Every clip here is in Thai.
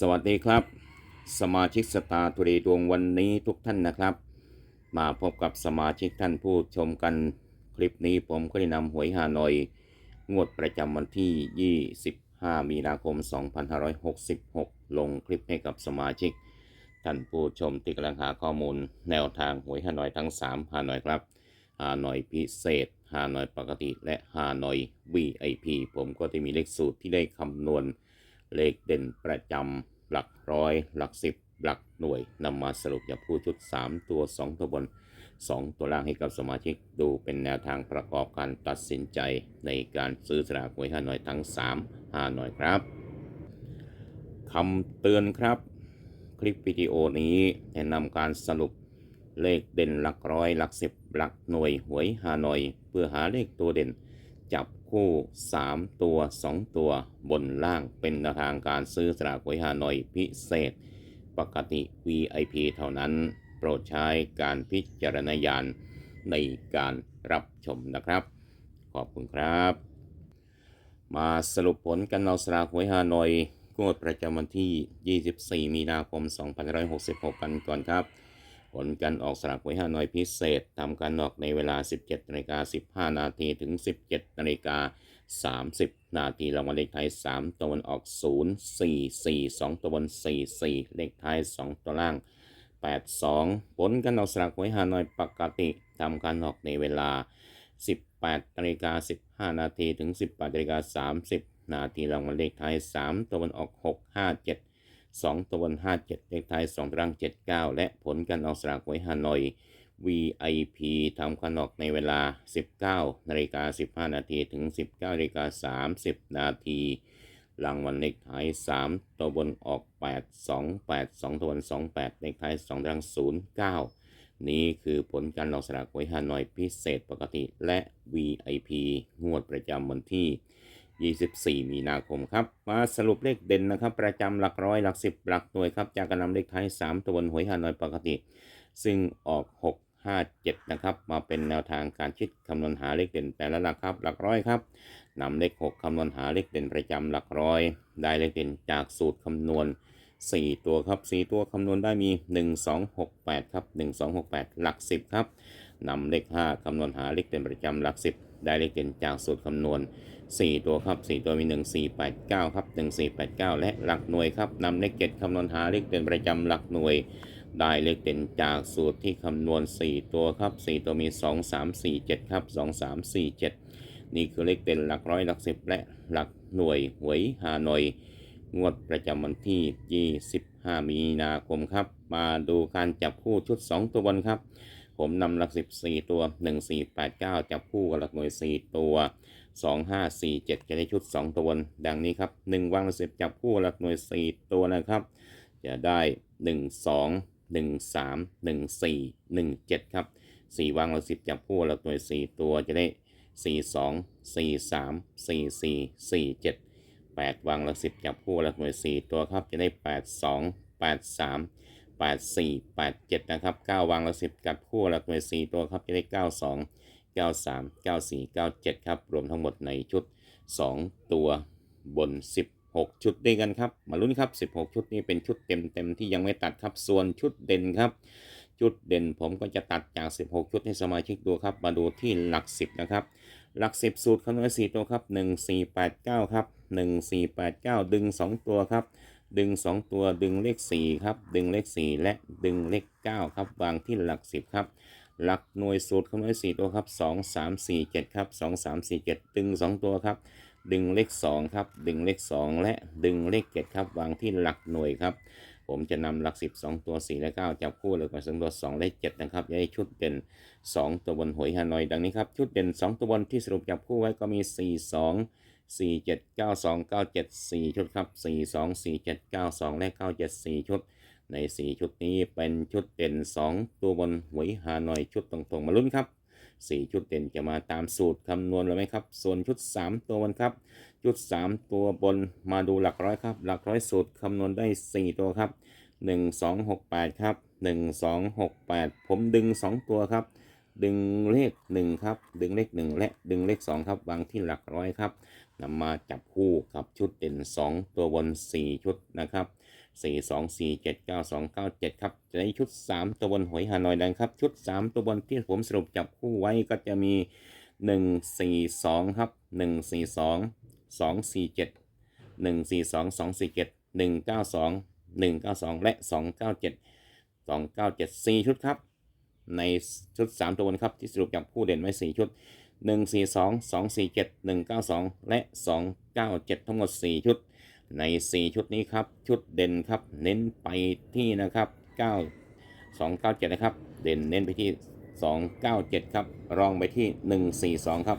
สวัสดีครับ สมาชิกสตาร์ทุเรดวงวันนี้ทุกท่านนะครับ มาพบกับสมาชิกท่านผู้ชมกันคลิปนี้ผมก็ได้นำหวยฮานอย งวดประจำวันที่ 25 มีนาคม 2566 ลงคลิปให้กับสมาชิก ท่านผู้ชมที่กำลังหาข้อมูล แนวทางหวยฮานอยทั้ง 3 ฮานอยครับฮานอยพิเศษฮานอยปกติและฮานอย VIP ผมก็จะมีเลขสูตรที่ได้คำนวณ เลขเด่นประจำหลักร้อย หลักสิบหลักหน่วยนำมาสรุปจับผู้ชุด 3 ตัว 2 ตัวบน 2 ตัวล่างให้กับสมาชิกดูเป็นแนวทางประกอบการตัดสินใจในการซื้อสลากหวยฮานอยทั้ง3ฮานอยครับคำเตือนครับ คลิปวิดีโอนี้แนะนำการสรุปเลขเด่นหลักร้อย หลักสิบหลักหน่วยหวยฮานอย เพื่อหาเลขตัวเด่น จับ คู่ 3 ตัว 2 ตัวบนล่างเป็นแนวทางการซื้อสลากหวยฮานอยพิเศษ ปกติ VIP เท่านั้น โปรดใช้การพิจารณญาณในการรับชมนะครับ ขอบคุณครับ มาสรุปผลกันเอาสลากหวยฮานอยงวดประจำวันที่ 24 มีนาคม 2566 กันก่อนครับ ผลการออกสลากหวยฮานอยพิเศษทำการออกในเวลา 17นาฬิกา15 นาทีถึง 17นาฬิกา30 นาทีรางวัลเลขท้าย 3 ตัวบนออก 0 4 4 2 ตัวบน 4 4 เลขท้าย 2 ตัวล่าง 8 2 ผลการออกสลากหวยฮานอยปกติทำการออกในเวลา 18นาฬิกา15 นาทีถึง 18นาฬิกา30 นาทีรางวัลเลขท้าย 3 ตัวบนออก 6 5 7 2 ตัวบน 57 เลขท้าย2ตาราง 79 และผลการออกสลากหวยฮานอย VIP ทำการออกในเวลา 19นาฬิกา15 นาทีถึง 19นาฬิกา30 นาทีรางวัลเลขท้าย 3 ตัวบนออก 8 2 8 2 ตัวบน 28 เลขท้าย 2ตาราง 09 นี่คือผลการออกสลากหวยฮานอยพิเศษปกติและ VIP งวดประจำวันที่ 24 มีนาคมครับ มาสรุปเลขเด่นนะครับ ประจำหลักร้อยหลักสิบหลักหน่วยครับ จากการนำเลขท้าย 3 ตัวบนหวยฮานอยปกติ ซึ่งออก 6 5 7 นะครับ มาเป็นแนวทางการคิดคำนวณหาเลขเด่นแต่ละหลักครับ หลักร้อยครับนำเลข 6คำนวณหาเลขเด่นประจำหลักร้อย ได้เลขเด่นจากสูตรคำนวณ 4 ตัวครับ 4 ตัวคำนวณได้มี 1 2 6 8 ครับ 1 2 6 8 หลัก 10 ครับนำเลข 5คำนวณหาเลขเด่นประจำหลัก 10 ได้เลขเด่นจากสูตรคำนวณ 4 ตัวครับ 4 ตัวมี 1 4 8 9 ครับ 1 4 8 9 และหลักหน่วยครับนำเลข7คำนวณหาเลขเด่นประจำหลักหน่วย ได้เลขเด่นจากสูตรที่คำนวณ 4 ตัวครับ 4 ตัวมี 2 3 4 7 ครับ 2 3 4 7 นี่คือเลขเด่นหลักร้อยหลักสิบและหลักหน่วยหวยฮานอย งวดประจำวันที่ 25 มีนาคมครับ มาดูการจับคู่ชุด 2 ตัวบนครับ ผมนำหลัก 14 ตัว 1489 จับคู่กับหลักหน่วย 4 ตัว 2547 จะได้ชุด 2 ตัวดังนี้ครับ 1 วางหลักสิบจับคู่หลักหน่วย 4 ตัวนะครับ จะได้ 1 2 1 3 1 4 1 7 ครับ 4 วางหลักสิบจับคู่หลักหน่วย 4 ตัวจะได้ 4 2 4 3 4 4 4 7 8 วางหลักสิบจับคู่หลักหน่วย 4 ตัวครับ จะได้ 8 2 8 3 8 4 8 7 นะครับ 9 วางหลักสิบจับคู่หลักหน่วย 4 ตัวครับ จะได้ 9 2 9 3 9 4 9 7 ครับ รวมทั้งหมดในชุด 2 ตัวบน 16 ชุดด้วยกันครับ มาลุ้นครับ 16 ชุดนี้เป็นชุดเต็มๆที่ยังไม่ตัดครับส่วนชุดเด่นครับ ชุดเด่นผมก็จะตัดจาก 16 ชุดให้สมาชิกดูครับ มาดูที่หลัก 10 นะครับ หลัก 10 สูตรคำนวณ4ตัวครับ 1489 ครับ 1489 ดึง 2 ตัวครับดึง 2 ตัวดึงเลข 4 ครับ ดึงเลข 4 และดึงเลข 9 ครับ วางที่หลัก 10 ครับ หลักหน่วยสูตรคำนวณ4ตัวครับ 2 3 4 7 ครับ 2 3 4 7 ดึง 2 ตัวครับ ดึงเลข 2 ครับ ดึงเลข 2 และดึงเลข 7 ครับ วางที่หลักหน่วยครับ ผมจะนำหลัก 10 2 ตัว 4 และ 9 จับคู่เลยกับสองตัว 2 และ 7 นะครับจะได้ชุดเด่น 2 ตัวบนหวยฮานอยดังนี้ครับ ชุดเด่น 2 ตัวบนที่สรุปจับคู่ไว้ก็มี 4 2 4 7 9 2 9 7 4 ชุดครับ 4 2 4 7 9 2 และ 9 7 4 ชุด ใน 4 ชุดนี้เป็นชุดเด่น 2 ตัวบนหวยฮานอยชุดตรงๆมาลุ้นครับ 4 ชุดเด่นจะมาตามสูตรคำนวณเลยไหมครับ ส่วนชุด 3 ตัวบนครับ ชุด 3 ตัวบนมาดูหลักร้อยครับ หลักร้อยสูตรคำนวณได้ 4 ตัวครับ 1 2 6 8 ครับ 1 2 6 8 ผมดึง 2 ตัวครับ ดึงเลข 1 ครับ ดึงเลข 1 และดึงเลข 2 ครับวางที่หลักร้อยครับนำมาจับคู่กับชุดเด่น 2 ตัวบน 4 ชุดนะครับ สี่สองสี่เจ็ดเก้าสองเก้าเจ็ดครับในชุดสามตัวบนหวยฮานอยดังครับ ชุดสามตัวบนที่ผมสรุปจับคู่ไว้ก็จะมีหนึ่งสี่สองครับหนึ่งสี่สองสองสี่เจ็ดหนึ่งสี่สองสองสี่เจ็ดหนึ่งเก้าสองหนึ่งเก้าสองและสองเก้าเจ็ดสองเก้าเจ็ดสี่ชุดครับ ในชุดสามตัวบนครับที่สรุปจับคู่เด่นไว้สี่ชุดหนึ่งสี่สองสองสี่เจ็ดหนึ่งเก้าสองและสองเก้าเจ็ดทั้งหมดสี่ชุด ใน 4 ชุดนี้ครับ ชุดเด่นครับ เน้นไปที่นะครับ 9 297 นะครับ เด่นเน้นไปที่ 297 ครับ รองไปที่ 142 ครับ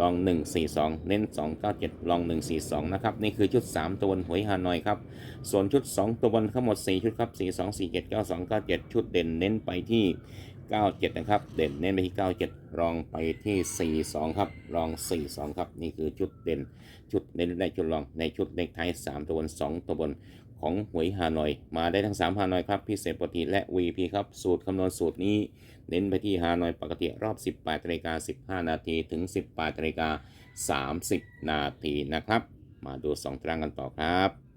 ลอง 142 เน้น 297 ลอง 142 นะครับ นี่คือชุด 3 ตัวบนหวยฮานอยครับ ส่วนชุด 2 ตัวบนทั้งหมด 4 ชุดครับ 4 2 4 7 9 2 9 7 ชุดเด่นเน้นไปที่ 97 นะครับ เด่นเน้นไปที่ 97 รองไปที่ 42 ครับ รอง 42 ครับ นี่คือชุดเด่น ชุดเน้นและชุดรอง ในชุดเลขท้าย3ตัวบน 2 ตัวบนของหวยฮานอย มาได้ทั้ง 3 ฮานอยครับ พิเศษปกติและ VP ครับ สูตรคำนวณสูตรนี้ เน้นไปที่ฮานอยปกติรอบ 18นาฬิกา15 นาทีถึง 18นาฬิกา30 นาทีนะครับ มาดู 2 ตารางกันต่อครับ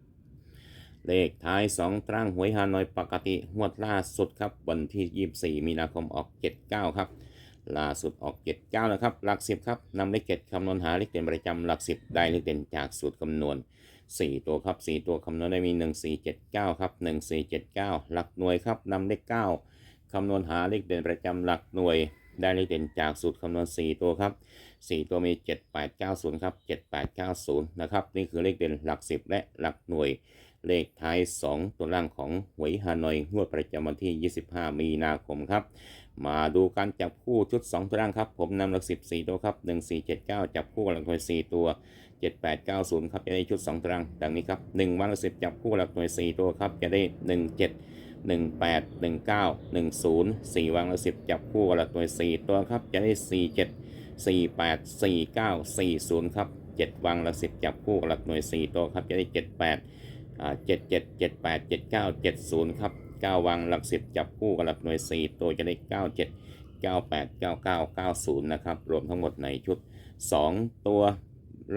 เลขท้าย 2 ตรางหวยฮานอยปกติงวดล่าสุดครับ วันที่ 24 มีนาคมออก 79 ครับ ล่าสุดออก 79 นะครับ หลัก 10 ครับนำเลข7คำนวณหาเลขเด่นประจำหลัก 10 ได้เลขเด่นจากสูตรคำนวณ 4 ตัวครับ 4 ตัวคำนวณได้มี 1479 ครับ 1479 หลักหน่วยครับนำเลข 9คำนวณหาเลขเด่นประจำหลักหน่วยได้เลขเด่นจากสูตรคำนวณ 4 ตัวครับ 4 ตัวมี 7890 ครับ 7890 นะครับ นี่คือเลขเด่นหลัก 10 และหลักหน่วย เลขท้าย 2 ตัวล่างของหวยฮานอยงวดประจำวันที่ 25 มีนาคมครับ มาดูการจับคู่ชุด 2 ตัวล่างครับ ผมนำหลัก 14 ตัวครับ 1479 จับคู่กับหลักหน่วย 4 ตัว 7890 ครับจะได้ชุด 2ตารางดังนี้ครับ 1 วันละ10 จับคู่หลักหน่วย 4 ตัวครับจะได้ 17 18 19 10 4 วันละ10 จับคู่หลักหน่วย 4 ตัวครับจะได้ 47 48 49 40 ครับ 7 วันละ10 จับคู่หลักหน่วย 4 ตัวครับจะได้ 78 อ่า77 78 79 70ครับ9วังหลัก10จับคู่กับหลักหน่วย4ตัวจะได้97 98 99 90นะครับ รวมทั้งหมดในชุด2ตัว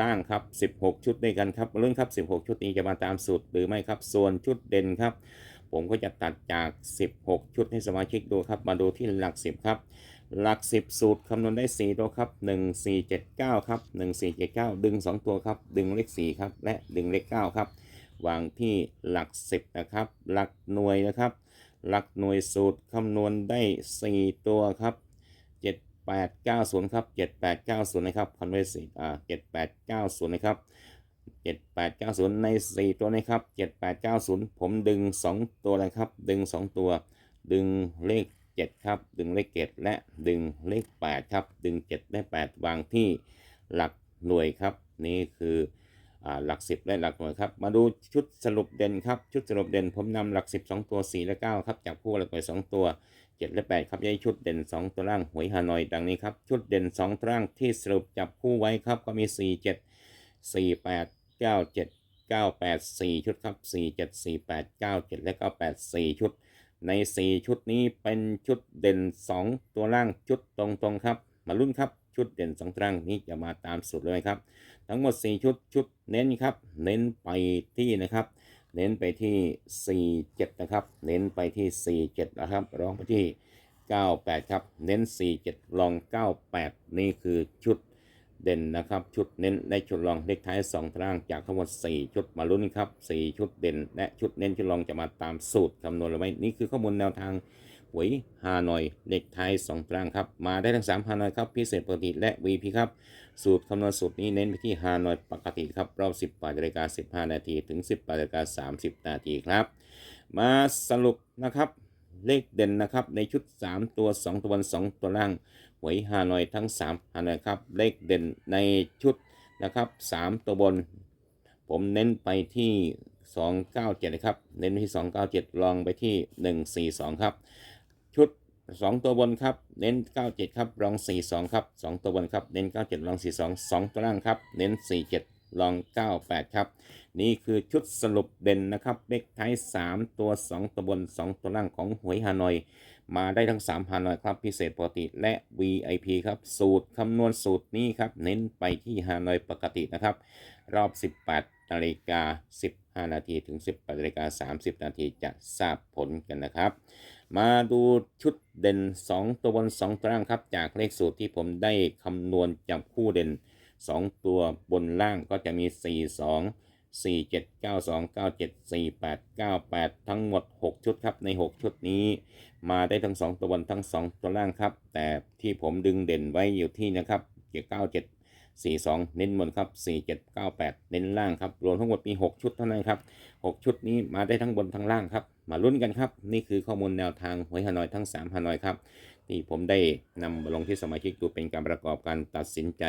ล่างครับ 16 ชุดด้วยกันครับเรื่องครับ 16 ชุดนี้จะมาตามสูตรหรือไม่ครับ ส่วนชุดเด่นครับ ผมก็จะตัดจาก 16 ชุดให้สมาชิกดูครับ มาดูที่หลัก 10 ครับ หลัก 10 สูตรคำนวณได้ 4 ตัวครับ 1479 ครับ 1479 ดึง 2 ตัวครับ ดึงเลข 4 ครับ และดึงเลข 9 ครับ วางที่หลัก 10 นะครับ หลักหน่วยนะครับ หลักหน่วยสูตรคำนวณได้ 4 ตัวครับ7890ครับ7890นะครับคำนวณสี่อ่า7890นะครับ7890 ใน 4 ตัวนะครับ 7890 ผมดึง 2 ตัวเลยครับ ดึง 2 ตัว ดึงเลข 7 ครับ ดึงเลข7และดึงเลข 8 ครับ ดึง7และ8วางที่หลักหน่วยครับ นี่คือ หลัก 10 และหลักหน่วยครับ มาดูชุดสรุปเด่นครับ ชุดสรุปเด่นผมนำหลัก 10 2 ตัว 4 และ 9 ครับ จากผู้หลักหน่วย 2 ตัว 7 และ 8 ครับย้ายชุดเด่น 2 ตัวล่างหวยฮานอยดังนี้ครับ ชุดเด่น 2 ตัวล่างที่สรุปจับคู่ไว้ครับ ก็มี 4 7 4 8 9 7 9 8 4 ชุดครับ 4 7 4 8 9 7 และ 9 8 4 ชุด ใน 4 ชุดนี้เป็นชุดเด่น 2 ตัวล่างชุดตรงๆครับ มาลุ้นครับ ชุดเด่น2ตรางนี้จะมาตามสูตรเลยครับ ทั้งหมด 4 ชุดชุดเน้นครับ เน้นไปที่นะครับ เน้นไปที่ 47 นะครับ เน้นไปที่ 47 นะครับ รองไปที่ 98 ครับ เน้น 47ลอง 98 นี่คือชุดเด่นนะครับ ชุดเน้นและชุดรองเลขท้าย2ตารางจากทั้งหมด 4 ชุดมาลุ้นครับ 4 ชุดเด่น และชุดเน้นชุดรองจะมาตามสูตรคำนวณหรือไม่นี่คือข้อมูลแนวทาง หวยฮานอยเลขท้าย2ตารางครับ มาได้ทั้ง3ฮานอยครับ พิเศษปกติและ VP ครับ สูตรคำนวณสูตรนี้เน้นไปที่ฮานอยปกติครับ รอบ 18นาฬิกา15 นาทีถึง 18นาฬิกา30 นาทีครับ มาสรุปนะครับ เลขเด่นนะครับ ในชุด 3 ตัว 2 ตัวบน2ตัวล่าง หวยฮานอยทั้ง3ฮานอยครับ เลขเด่นในชุดนะครับ 3 ตัวบน ผมเน้นไปที่297นะครับ เน้นไปที่297ลองไปที่ 142 ครับ ชุด2ตัวบนครับเน้น 97 ครับลอง 42 ครับ 2 ตัวบนครับเน้น 97ลอง 42 2 ตัวล่างครับเน้น 47ลอง 98 ครับ นี่คือชุดสรุปเด่นนะครับเลขท้าย 3 ตัว 2 ตัวบน 2 ตัวล่างของหวยฮานอย มาได้ทั้ง 3 ฮานอยครับพิเศษปกติและ VIP ครับ สูตรคำนวณสูตรนี้ครับเน้นไปที่ฮานอยปกตินะครับ รอบ 18นาฬิกา15 นาทีถึง 18นาฬิกา30 นาทีจะทราบผลกันนะครับ มาดูชุดเด่น 2 ตัวบน 2ตัวล่างครับ จากเลขสูตรที่ผมได้คำนวณจับคู่เด่น 2 ตัวบนล่างก็จะมี 4 2 4 7 9 2 9 7 4 8 9 8 ทั้งหมด 6 ชุดครับใน 6 ชุดนี้ มาได้ทั้ง 2 ตัวบนทั้ง 2 ตัวล่างครับ แต่ที่ผมดึงเด่นไว้อยู่ที่นะครับ97 42 เน้นบนครับ 4798 เน้นล่างครับ รวมทั้งหมดมี 6 ชุดเท่านั้นครับ 6 ชุดนี้มาได้ทั้งบนทั้งล่างครับ มาลุ้นกันครับ นี่คือข้อมูลแนวทางหวยฮานอยทั้ง 3ฮานอยครับที่ผมได้นำมาลงที่สมาชิกดูเป็นการประกอบการตัดสินใจ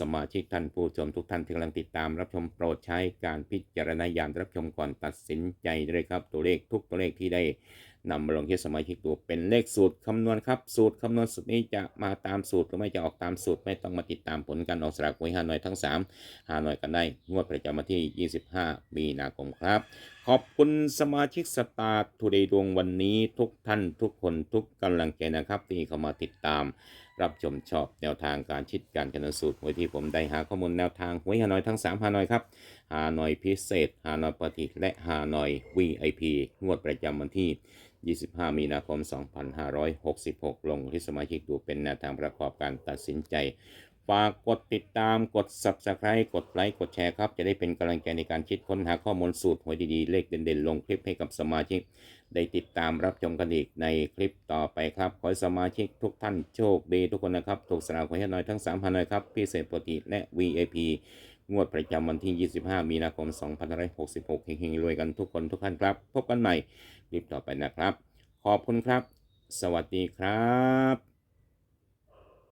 สมาชิกท่านผู้ชมทุกท่านที่กำลังติดตามรับชมโปรดใช้การพิจารณาญาณรับชมก่อนตัดสินใจด้วยครับ ตัวเลขทุกตัวเลขที่ได้ นำมาลงที่สมาชิกดูเป็นเลขสูตรคำนวณครับ สูตรคำนวณสูตรนี้จะมาตามสูตรหรือไม่จะออกตามสูตร ไม่ต้องมาติดตามผลการออกสลากหวยฮานอยทั้ง3ฮานอยกันได้ งวดประจำวันที่ 25 มีนาคมครับ ขอบคุณสมาชิกสตาร์ทูเดย์ดวงวันนี้ทุกท่านทุกคนทุกกำลังใจนะครับ ที่เข้ามาติดตาม รับชมชอบแนวทางการชิดการกันสูตรหวยที่ผมได้หาข้อมูลแนวทางหวยฮานอยทั้ง3ฮานอยครับฮานอยพิเศษฮานอยปฏิและฮานอย VIP งวดประจำวันที่ 25 มีนาคม 2566 ลงที่สมาชิกดูเป็นแนวทางประกอบการตัดสินใจ ฝากกดติดตามกด Subscribe กดไลค์กดแชร์ครับ จะได้เป็นกำลังใจในการคิดค้นหาข้อมูลสูตรหวยดีๆ เลขเด่นๆ ลงคลิปให้กับสมาชิก ได้ติดตามรับชมกันอีกในคลิปต่อไปครับ ขอสมาชิกทุกท่านโชคดีทุกคนนะครับ ถูกสลากหวยให้น้อยทั้ง3พันน้อยครับพิเศษปกติและ VIP งวดประจำวันที่ 25 มีนาคม 2566เฮงๆรวยกันทุกคนทุกท่านครับ พบกันใหม่คลิปต่อไปนะครับ ขอบคุณครับ สวัสดีครับ